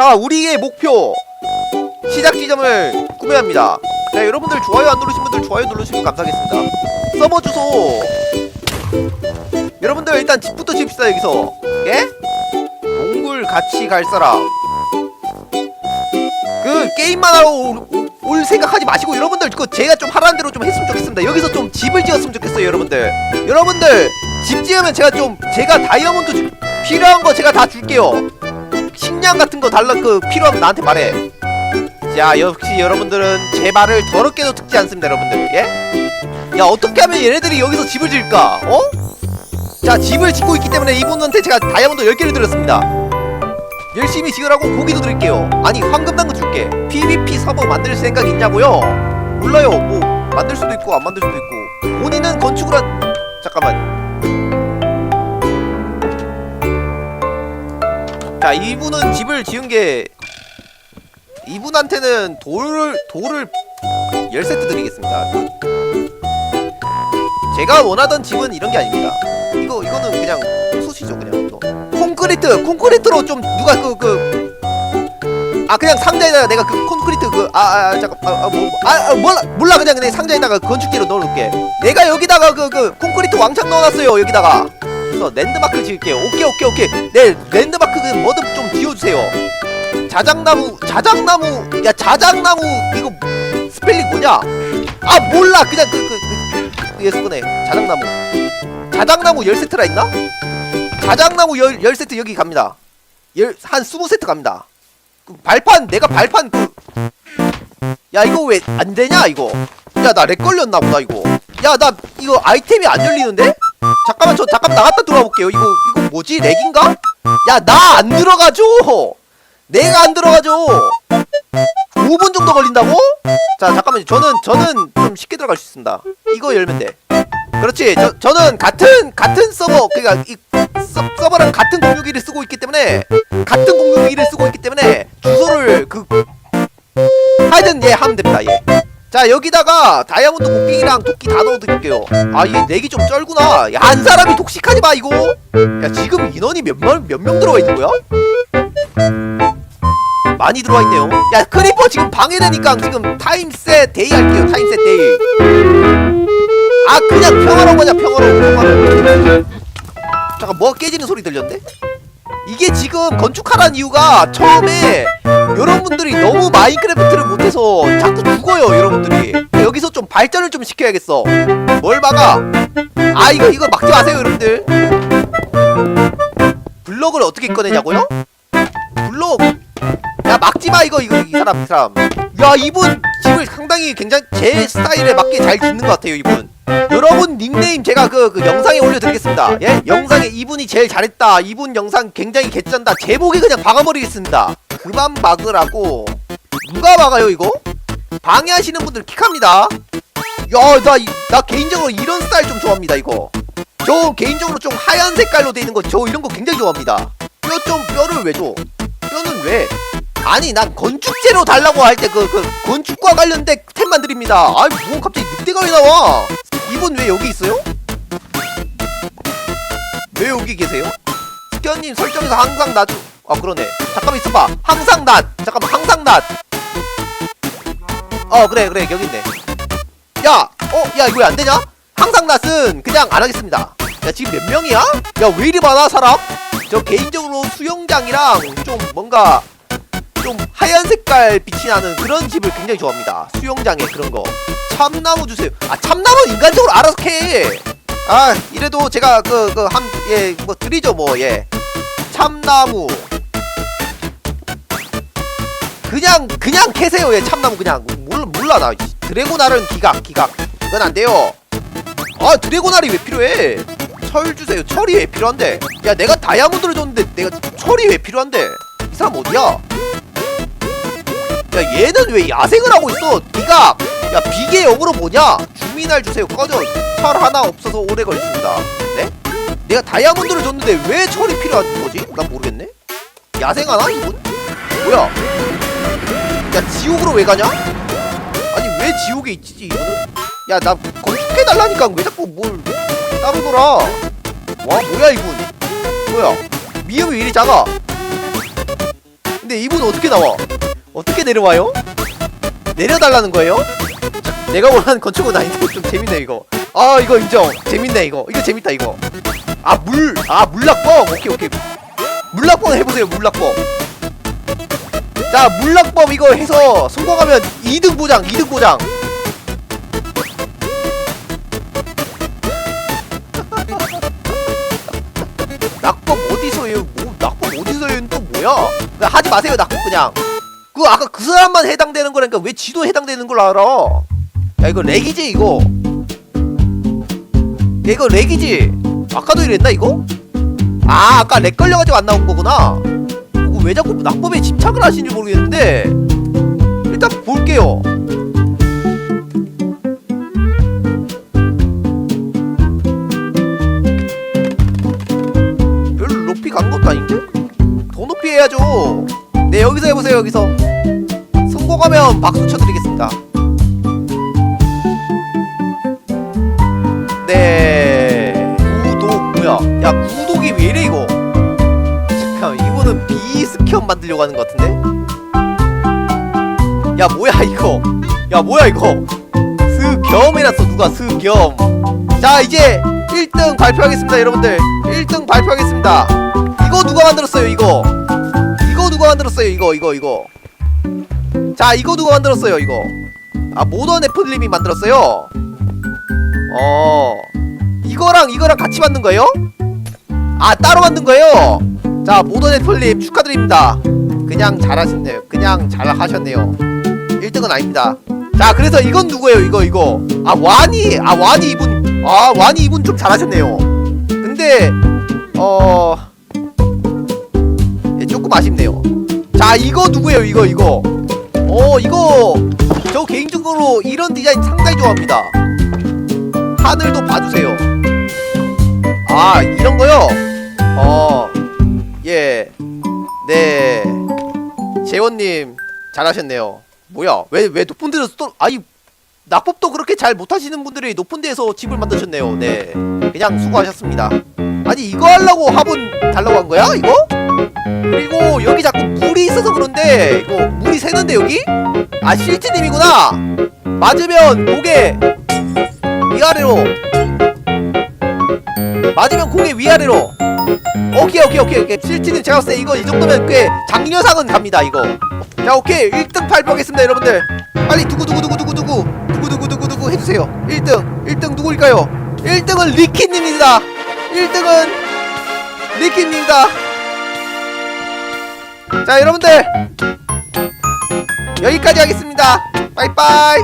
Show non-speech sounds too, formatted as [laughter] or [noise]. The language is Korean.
자 우리의 목표. 시작 지점을 구매합니다. 자 여러분들 좋아요 안 누르신 분들 좋아요 눌러주시면 감사하겠습니다. 서버 주소. 여러분들 일단 집부터 지읍시다 여기서. 예? 몽골 같이 갈 사람. 그 게임만 하러 올, 올- 올 생각하지 마시고 여러분들 그 제가 좀 하라는 대로 좀 했으면 좋겠습니다. 여기서 좀 집을 지었으면 좋겠어요 여러분들. 여러분들 집 지으면 제가 좀 제가 다이아몬드 주- 필요한 거 제가 다 줄게요 식량 같은 거 달라 그 필요하면 나한테 말해. 자 역시 여러분들은 제 말을 더럽게도 듣지 않습니다 여러분들. 예? 야 어떻게 하면 얘네들이 여기서 집을 지을까? 어? 자 집을 짓고 있기 때문에 이분한테 제가 다이아몬드 10개를 드렸습니다. 열심히 지으라고 고기도 드릴게요. 아니 황금당근 줄게. PVP 서버 만들 생각 있냐고요? 몰라요. 뭐 만들 수도 있고 안 만들 수도 있고. 본인은 건축을 한 잠깐만 자 이분은 집을 지은 게 이분한테는 돌을 돌을 10세트 드리겠습니다. 제가 원하던 집은 이런 게 아닙니다. 이거 이거는 그냥 소시죠 그냥 이거 콘크리트 콘크리트로 좀 누가 그그아 그냥 상자에다가 내가 그 콘크리트 그 아아 잠깐 아뭐 아, 아, 몰라 몰라. 그냥 그냥 상자에다가 건축기로 넣어놓을게. 내가 여기다가 그그 콘크리트 왕창 넣어놨어요 여기다가 그래서 랜드마크 지을게요. 오케이 오케이 오케이. 네 랜드마크 그 뭐든 좀 지어주세요. 자작나무 자작나무 야 자작나무 이거 스펠링 뭐냐? 아 몰라. 그냥 그그 예스 꺼내 자작나무. 자작나무 10세트라 있나? 자작나무 10, 10세트 여기 갑니다. 열, 한 20세트 갑니다. 그 발판 내가 발판. 그 야 이거 왜 안되냐 이거? 야 나 렉 걸렸나 보다 이거. 야 나 이거 아이템이 안 열리는데? 잠깐만 저 잠깐 나갔다 들어와 볼게요. 이거 이거 뭐지? 렉인가? 야 나 안 들어가죠? 내가 안 들어가죠? 5분 정도 걸린다고? 자 잠깐만요. 저는 저는 좀 쉽게 들어갈 수 있습니다. 이거 열면 돼. 그렇지. 저, 저는 같은 같은 서버 그니까 이 서, 서버랑 같은 공유기를 쓰고 있기 때문에 같은 공유기를 쓰고 있기 때문에 주소를 그 하여튼 예 하면 됩니다. 예 자 여기다가 다이아몬드 곡괭이랑 도끼 다 넣어드릴게요 아 이게 렉이 좀 쩔구나 야 한 사람이 독식하지 마 이거 야 지금 인원이 몇명 몇 명 들어와 있는 거야? 많이 들어와 있네요. 야 크리퍼 지금 방해되니까 지금 타임셋 데이 할게요. 타임셋 데이. 아 그냥 평화로운 거냐 평화로운 평화로운. 잠깐 뭐가 깨지는 소리 들렸는데? 이게 지금 건축하라는 이유가 처음에 여러분들이 너무 마인크래프트를 못해서 자꾸 죽어요 여러분들이. 여기서 좀 발전을 좀 시켜야겠어. 뭘 막아? 아 이거 이거 막지 마세요 여러분들. 블럭을 어떻게 꺼내냐고요? 블럭. 야 막지마 이거 이거 이 사람 이 사람. 야 이분 집을 상당히 굉장히 제 스타일에 맞게 잘 짓는 것 같아요 이분 여러분 닉네임 제가 그, 그 영상에 올려드리겠습니다. 예? 영상에 이분이 제일 잘했다. 이분 영상 굉장히 개쩐다. 제목에 그냥 박아버리겠습니다. 그만 막으라고. 누가 막아요 이거? 방해하시는 분들 킥합니다. 야나 나 개인적으로 이런 스타일 좀 좋아합니다 이거. 저 개인적으로 좀 하얀 색깔로 돼 있는 거 저 이런 거 굉장히 좋아합니다. 뼈 좀 뼈를 왜 줘? 뼈는 왜? 아니 난 건축재료 달라고 할 때 그그 건축과 관련된 템만 드립니다. 아이 뭐 갑자기 늑대가 왜 나와? 이분 왜 여기 있어요? 왜 여기 계세요? 스견님 설정에서 항상 낮아. 아 그러네. 잠깐만 있어봐. 항상 낮. 잠깐만 항상 낮. 어 그래 그래 여기 있네. 야, 어, 야 이거 왜 안 되냐? 항상 낮은 그냥 안 하겠습니다. 야 지금 몇 명이야? 야 왜 이리 많아 사람? 저 개인적으로 수영장이랑 좀 뭔가 좀 하얀 색깔 빛이 나는 그런 집을 굉장히 좋아합니다. 수영장에 그런 거. 참나무 주세요. 아 참나무 인간적으로 알아서 캐. 아 이래도 제가 그 그 한 예 뭐 드리죠 뭐 예. 참나무. 그냥 그냥 캐세요 예 참나무 그냥 몰라 몰라 나 드래곤알은 기각 기각 이건 안 돼요. 아 드래곤알이 왜 필요해? 철 주세요. 철이 왜 필요한데? 야 내가 다이아몬드를 줬는데 내가 철이 왜 필요한데? 이 사람 어디야? 야 얘는 왜 야생을 하고 있어? 니가 야 비계 영어로 뭐냐? 주민알 주세요. 꺼져. 철 하나 없어서 오래 걸렸습니다. 네? 내가 다이아몬드를 줬는데 왜 철이 필요한 거지? 난 모르겠네. 야생하나 이분? 뭐야? 야 지옥으로 왜 가냐? 아니 왜 지옥에 있지 이거는? 야나 건축해 달라니까 왜 자꾸 뭘 따로 놀아? 와 뭐야 이분? 뭐야? 미음이 왜 이리 작아? 근데 이분 어떻게 나와? 어떻게 내려와요? 내려달라는 거예요? 내가 원하는 건축은 아닌데 좀 재밌네 이거. 아 이거 인정. 재밌네 이거. 이거 재밌다 이거. 아 물. 아 물낙법. 오케이 오케이. 물낙법 해보세요 물낙법. 자 물낙법 이거 해서 성공하면 2등 보장 2등 보장. [laughs] 낙법 어디서 해요? 뭐 낙법 어디서 해요? 또 뭐야? 하지 마세요 낙법 그냥 그 아까 그 사람만 해당되는 거라니까 왜 지도 해당되는 걸 알아? 야 이거 렉이지 이거? 야 이거 렉이지? 아까도 이랬나 이거? 아 아까 렉 걸려가지고 안 나온 거구나. 이거 왜 자꾸 낙법에 집착을 하시는지 모르겠는데. 일단 볼게요. 별로 높이 간 것도 아닌데? 더 높이 해야죠. 네 여기서 해보세요 여기서 박수 쳐드리겠습니다. 네. 구독 뭐야? 야 구독이 왜 이래 이거? 잠깐 이거는 비스캠 만들려고 하는 것 같은데? 야 뭐야 이거? 야 뭐야 이거? 스겸이라서 누가 스겸? 자 이제 1등 발표하겠습니다 여러분들. 1등 발표하겠습니다. 이거 누가 만들었어요 이거? 이거 누가 만들었어요 이거 이거 이거 자 이거 누가 만들었어요 이거? 아 모던 애플님이 만들었어요? 어. 이거랑 이거랑 같이 만든 거예요? 아 따로 만든 거예요? 자 모던 애플님 축하드립니다. 그냥 잘하셨네요. 그냥 잘하셨네요. 1등은 아닙니다. 자 그래서 이건 누구예요 이거 이거? 아 와니 아 와니 이분 아 와니 이분 좀 잘하셨네요. 근데 어 예, 조금 아쉽네요. 자 이거 누구예요 이거 이거 어 이거 저 개인적으로 이런 디자인 상당히 좋아합니다. 하늘도 봐주세요. 아 이런 거요? 어예네. 재원님 잘하셨네요. 뭐야 왜 왜 높은 데서 또 아니 낙법도 그렇게 잘 못하시는 분들이 높은 데서 집을 만드셨네요. 네. 그냥 수고하셨습니다. 아니 이거 하려고 화분 달라고 한 거야 이거? 그리고 여기 자꾸 물이 있어서 그런데 이거 물이 새는데 여기? 아 실지님이구나. 맞으면 고개 위아래로. 맞으면 고개 위아래로. 오케이 오케이 오케이 오케이. 실지님 제가 봤을 때 이거 이 정도면 꽤 장려상은 갑니다 이거. 자 오케이. 1등 발표하겠습니다 여러분들. 빨리 두구두구두구두구두구. 두구두구두구두구 해주세요. 1등. 1등 누구일까요? 1등은 리키님입니다. 1등은 리키입니다 자 여러분들. 여기까지 하겠습니다. 빠이빠이